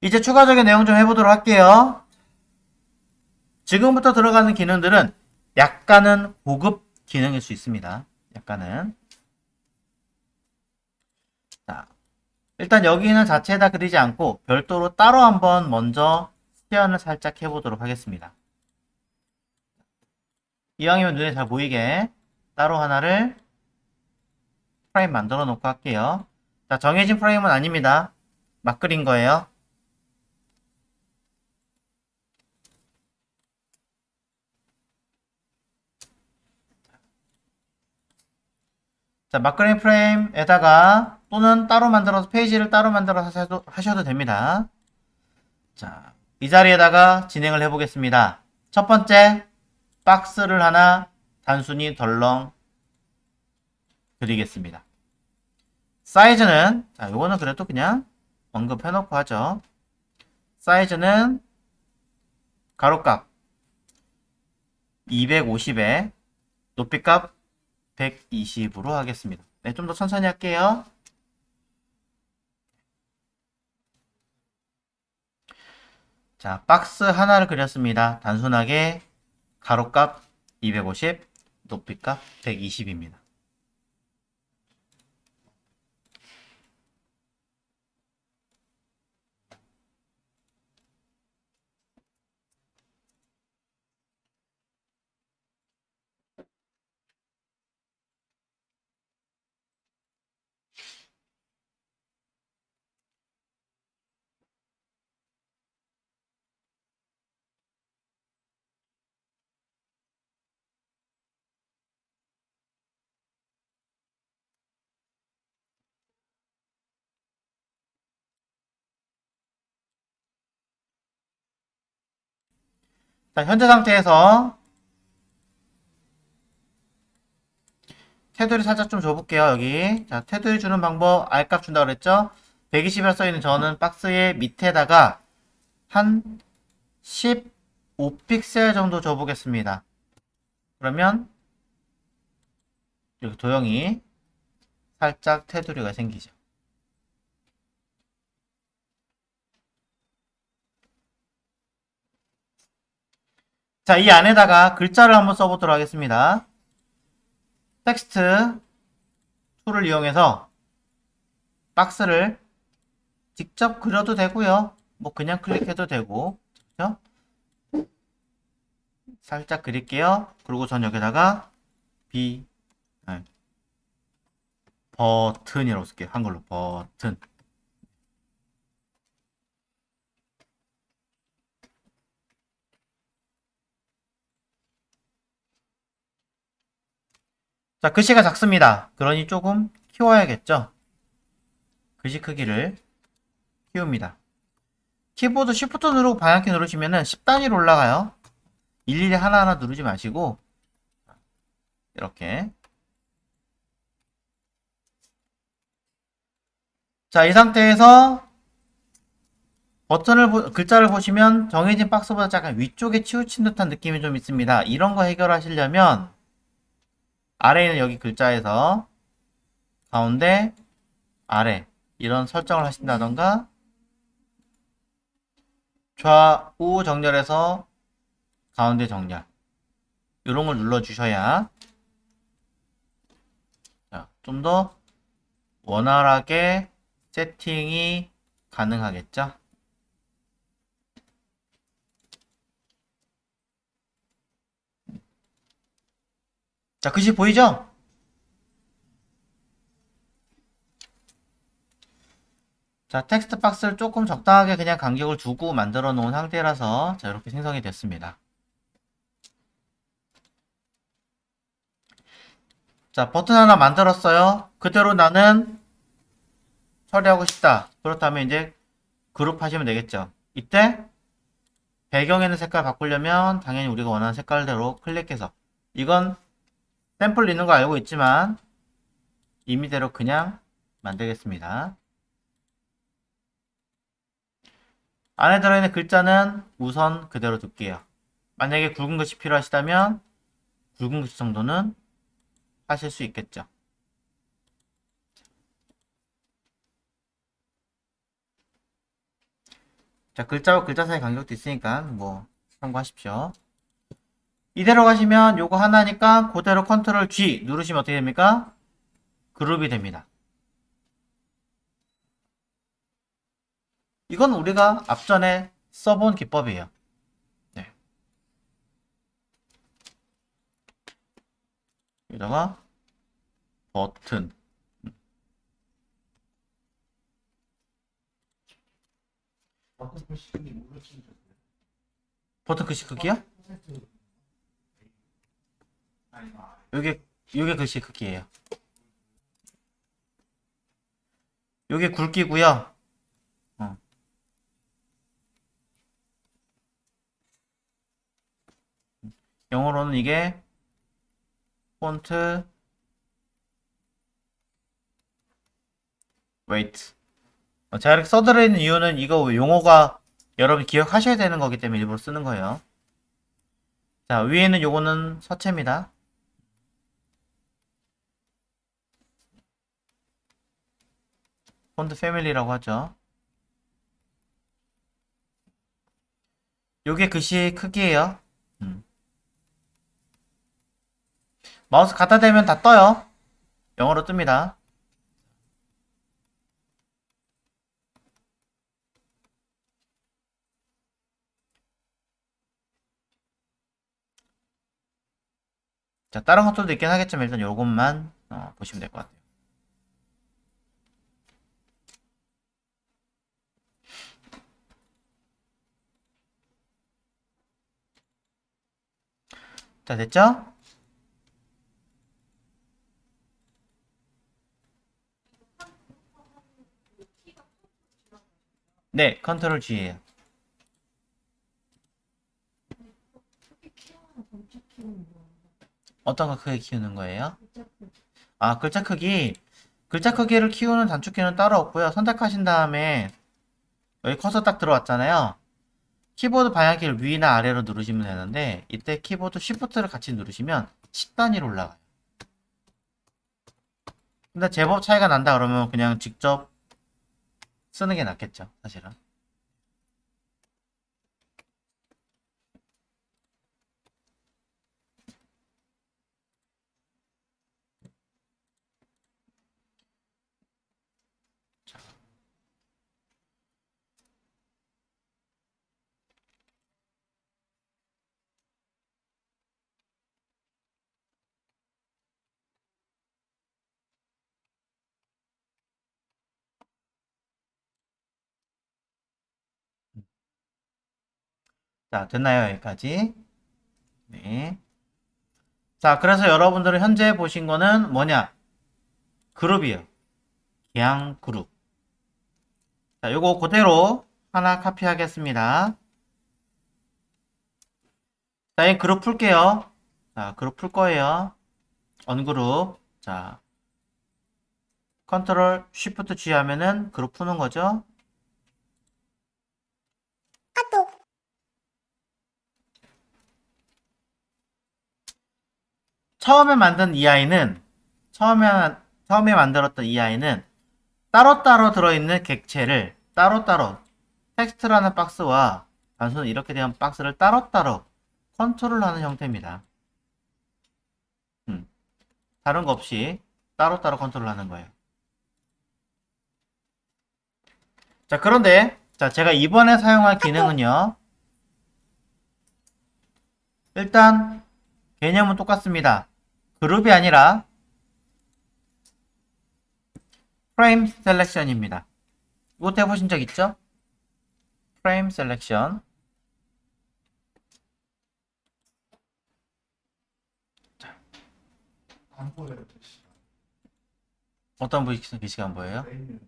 이제 추가적인 내용 좀 해보도록 할게요. 지금부터 들어가는 기능들은 약간은 고급 기능일 수 있습니다. 약간은. 자, 일단 여기는 자체에다 그리지 않고 별도로 따로 한번 먼저 스캔을 살짝 해보도록 하겠습니다. 이왕이면 눈에 잘 보이게 따로 하나를 프레임 만들어 놓고 할게요. 자, 정해진 프레임은 아닙니다. 막 그린 거예요. 자, 막그린 프레임에다가 또는 따로 만들어서 페이지를 따로 만들어서 하셔도, 하셔도 됩니다. 자, 이 자리에다가 진행을 해보겠습니다. 첫 번째, 박스를 하나 단순히 덜렁 그리겠습니다. 사이즈는, 자, 요거는 그래도 그냥 언급해놓고 하죠. 사이즈는 가로값 250에 높이값 120으로 하겠습니다. 네, 좀 더 천천히 할게요. 자, 박스 하나를 그렸습니다. 단순하게 가로값 250, 높이값 120입니다. 자, 현재 상태에서 테두리 살짝 좀 줘볼게요, 여기. 자, 테두리 주는 방법, R값 준다고 그랬죠? 120이라 써있는 저는 박스의 밑에다가 한 15픽셀 정도 줘보겠습니다. 그러면 이렇게 도형이 살짝 테두리가 생기죠. 자, 이 안에다가 글자를 한번 써보도록 하겠습니다. 텍스트 툴을 이용해서 박스를 직접 그려도 되고요. 뭐 그냥 클릭해도 되고, 그렇죠? 살짝 그릴게요. 그리고 전 여기다가 B 버튼이라고 쓸게요. 한글로 버튼. 자, 글씨가 작습니다. 그러니 조금 키워야겠죠? 글씨 크기를 키웁니다. 키보드 Shift 누르고 방향키 누르시면은 10단위로 올라가요. 일일이 하나하나 누르지 마시고, 이렇게. 자, 이 상태에서 버튼을, 보- 글자를 보시면 정해진 박스보다 약간 위쪽에 치우친 듯한 느낌이 좀 있습니다. 이런 거 해결하시려면, 아래에 있는 여기 글자에서 가운데 아래 이런 설정을 하신다던가 좌우 정렬해서 가운데 정렬. 이런 걸 눌러 주셔야 좀 더 원활하게 세팅이 가능하겠죠 자 글씨 보이죠? 자, 텍스트 박스를 조금 적당하게 그냥 간격을 두고 만들어 놓은 상태라서 자, 이렇게 생성이 됐습니다. 자, 버튼 하나 만들었어요. 그대로 나는 처리하고 싶다. 그렇다면 이제 그룹 하시면 되겠죠. 이때 배경에 있는 색깔 바꾸려면 당연히 우리가 원하는 색깔대로 클릭해서 이건 샘플 있는 거 알고 있지만 임의대로 그냥 만들겠습니다. 안에 들어있는 글자는 우선 그대로 둘게요. 만약에 굵은 글씨 필요하시다면 굵은 글씨 정도는 하실 수 있겠죠. 자, 글자와 글자 사이 간격도 있으니까 뭐 참고하십시오. 이대로 가시면 요거 하나니까 그대로 컨트롤 G 누르시면 어떻게 됩니까? 그룹이 됩니다. 이건 우리가 앞전에 써본 기법이에요. 네. 여기다가 버튼 버튼 눌러주면 좋고요. 버튼 글씨 크기요? 요게 요게 글씨 크기예요. 요게 굵기고요. 어. 영어로는 이게 폰트 웨이트. 어, 제가 이렇게 써드려 있는 이유는 이거 용어가 여러분 기억하셔야 되는 거기 때문에 일부러 쓰는 거예요. 자, 위에는 요거는 서체입니다. 폰트 패밀리라고 하죠. 요게 글씨 크기예요. 음. 마우스 갖다 대면 다 떠요. 영어로 뜹니다. 자, 다른 것들도 있긴 하겠지만 일단 요것만 어, 보시면 될 것 같아요. 자, 됐죠? 네, 컨트롤 G예요. 어떤 거 크게 키우는 거예요? 아, 글자 크기. 글자 크기를 키우는 단축키는 따로 없고요. 선택하신 다음에 여기 커서 딱 들어왔잖아요. 키보드 방향키를 위나 아래로 누르시면 되는데 이때 키보드 Shift를 같이 누르시면 10단위로 올라가요. 근데 제법 차이가 난다 그러면 그냥 직접 쓰는 게 낫겠죠, 사실은. 자, 됐나요? 여기까지. 네. 자, 그래서 여러분들은 현재 보신 거는 뭐냐? 그룹이에요. 기양 그룹. 자, 요거 그대로 하나 카피하겠습니다. 자, 이 그룹 풀게요. 자, 그룹 풀 거예요. 언그룹. 자, 컨트롤 쉬프트 G 하면은 그룹 푸는 거죠. 처음에 만든 이 아이는 처음에 처음에 만들었던 이 아이는 따로따로 들어있는 객체를 따로따로 텍스트라는 박스와 단순 이렇게 된 박스를 따로따로 컨트롤하는 형태입니다. 음, 다른 거 없이 따로따로 컨트롤하는 거예요. 자, 그런데 자, 제가 이번에 사용할 기능은요. 일단 개념은 똑같습니다. 그룹이 아니라 프레임 셀렉션입니다. 이것도 해보신 적 있죠? 프레임 셀렉션. 안 보여요, 글씨가. 어떤 글씨가 안 보여요? 메뉴.